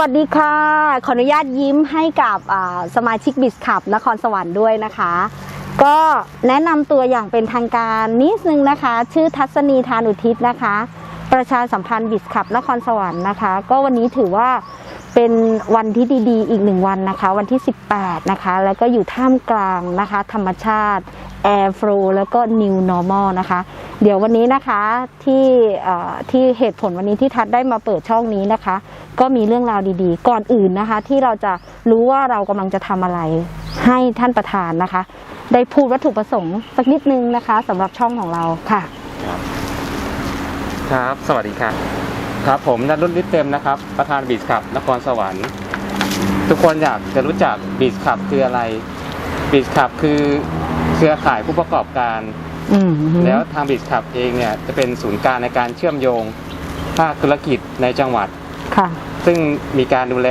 วัสดีค่ะ ขออนุญาตยิ้มให้กับสมาชิกบิสขับนครสวรรค์ด้วยนะคะ ก็แนะนำตัวอย่างเป็นทางการนิดนึงนะคะ ชื่อทัศนีทานอุทิศนะคะ ประชาสัมพันธ์บิสขับนครสวรรค์นะคะ ก็วันนี้ถือว่า เป็นวันที่ดีๆ อีกหนึ่งวันนะคะ วันที่ 18 นะคะ แล้วก็อยู่ท่ามกลางนะคะ ธรรมชาติ Air Flow แล้วก็ New Normal นะคะ เดี๋ยววันนี้นะคะที่ที่เหตุผลวันนี้ที่ทัดได้มาเปิดช่องนี้นะคะ ก็มีเรื่องราวดีๆ ก่อนอื่นนะคะ ที่เราจะรู้ว่าเรากำลังจะทำอะไรให้ท่านประธานนะคะ ได้พูดวัตถุประสงค์สักนิดนึงนะคะสำหรับช่องของเราค่ะ ครับ สวัสดีครับ ครับผมนันรุ่นฤทธิ์เต็มนะครับ ประธานบีชขับนครสวรรค์ ทุกคนอยากจะรู้จักบีชขับคืออะไรบีชขับคือเครือข่ายผู้ประกอบการอืมแล้วทางบีชขับเองเนี่ยจะเป็นศูนย์กลางในการเชื่อมโยงภาคธุรกิจในจังหวัดค่ะ ซึ่งมีการดูแล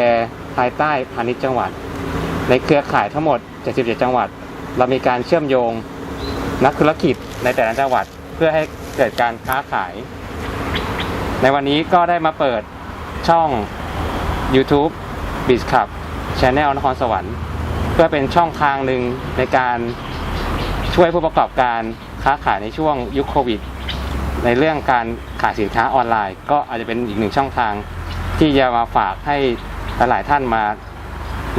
ภายใต้พาณิชย์จังหวัด ในเครือข่ายทั้งหมด 77 จังหวัด เรามีการเชื่อมโยงนักธุรกิจในแต่ละจังหวัด เพื่อให้เกิดการค้าขาย ในวันนี้ก็ได้มาเปิดช่อง YouTube b e a c h Club Channel นครสวรรค์ เพื่อเป็นช่องทางหนึ่งในการช่วยผู้ประกอบการค้าขายในช่วงยุคโควิด ในเรื่องการขายสินค้าออนไลน์ ก็อาจจะเป็นอีกหนึ่งช่องทาง ที่จะมาฝากให้หลายๆท่านมา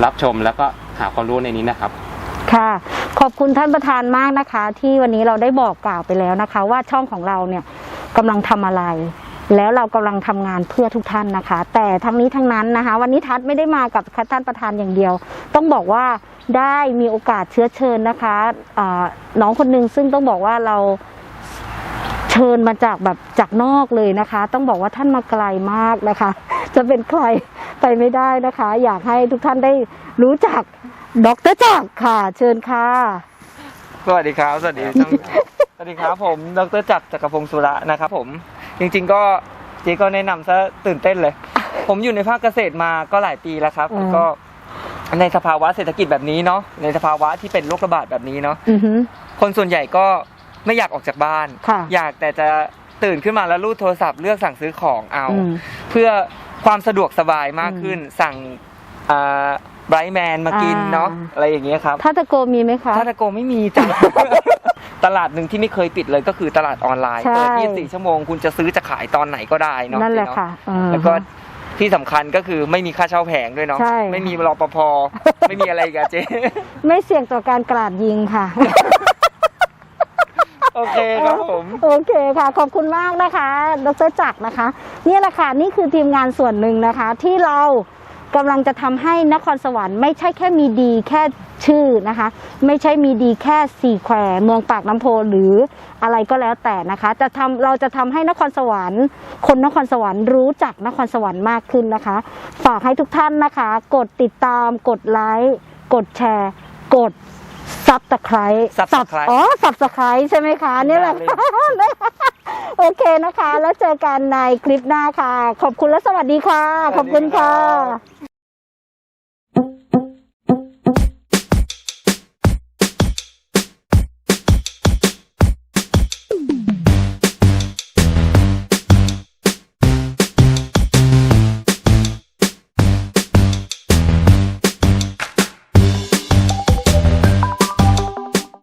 รับชมแล้วก็หาความรู้ในนี้นะครับค่ะ ขอบคุณท่านประธานมากนะคะ ที่วันนี้เราได้บอกกล่าวไปแล้วนะคะ ว่าช่องของเราเนี่ยกำลังทำอะไร แล้วเรากำลังทำงานเพื่อทุกท่านนะคะ แต่ทั้งนี้ทั้งนั้นนะคะ วันนี้ทัศไม่ได้มากับท่านประธานอย่างเดียว ต้องบอกว่าได้มีโอกาสเชื้อเชิญนะคะอ่าน้องคนหนึ่งซึ่งต้องบอกว่าเราเชิญมาจากแบบจากนอกเลยนะคะ ต้องบอกว่าท่านมาไกลมากนะคะ จะเป็นใครไปไม่ได้นะคะ อยากให้ทุกท่านได้รู้จักดรจักรค่ะ เชิญค่ะ สวัสดีครับ สวัสดีสวัสดีครับผม ดรจักรจักรพงศ์สุระนะครับผม จริงๆก็เจ๊ก็แนะนำซะตื่นเต้นเลย ผมอยู่ในภาคเกษตรมาก็หลายปีแล้วครับ อืมแล้วก็ในสภาวะเศรษฐกิจแบบนี้เนาะในสภาวะที่เป็นโรคระบาดแบบนี้เนาะอือหือคนส่วนใหญ่ก็ไม่อยากออกจากบ้าน ค่ะ อยากแต่จะตื่นขึ้นมาแล้วรูดโทรศัพท์เลือกสั่งซื้อของเอา อืม เพื่อความสะดวกสบายมากขึ้น สั่งไบรท์แมนมากินอ่า เนาะอะไรอย่างเงี้ยครับ ท่าตะโกมีไหมคะท่าตะโกไม่มีจ้ะ ตลาดหนึ่งที่ไม่เคยปิดเลยก็คือตลาดออนไลน์ ใช่ เปิด 24 ชั่วโมง คุณจะซื้อจะขายตอนไหนก็ได้เนาะนั่นแหละเจ๊เนาค่ะอือแล้วก็ที่สำคัญก็คือไม่มีค่าเช่าแผงด้วยเนาะ ใช่ ไม่มีรปภ ไม่มีอะไรอีกับเจ๊ ไม่เสี่ยงต่อการกราดยิงค่ะ โอเคครับผม โอเคค่ะ ขอบคุณมากนะคะ ดรจักรนะคะ นี่แหละค่ะ นี่คือทีมงานส่วนหนึ่งนะคะ ที่เรา กำลังจะทำให้นครสวรรค์ไม่ใช่แค่มีดีแค่ชื่อนะคะ ไม่ใช่มีดีแค่สี่แควเมืองปากน้ำโพหรืออะไรก็แล้วแต่นะคะ จะทำเราจะทำให้นครสวรรค์ คนนครสวรรค์รู้จักนครสวรรค์มากขึ้นนะคะ ฝากให้ทุกท่านนะคะ กดติดตาม กดไลค์กดแชร์ กดซับตะไคร้ Subscribe อ๋อสับสไครใช่ไหมคะนี่แหละได้ค่ะ โอเคนะคะ แล้วเจอกันในคลิปหน้าค่ะ ขอบคุณและสวัสดีค่ะ ขอบคุณค่ะ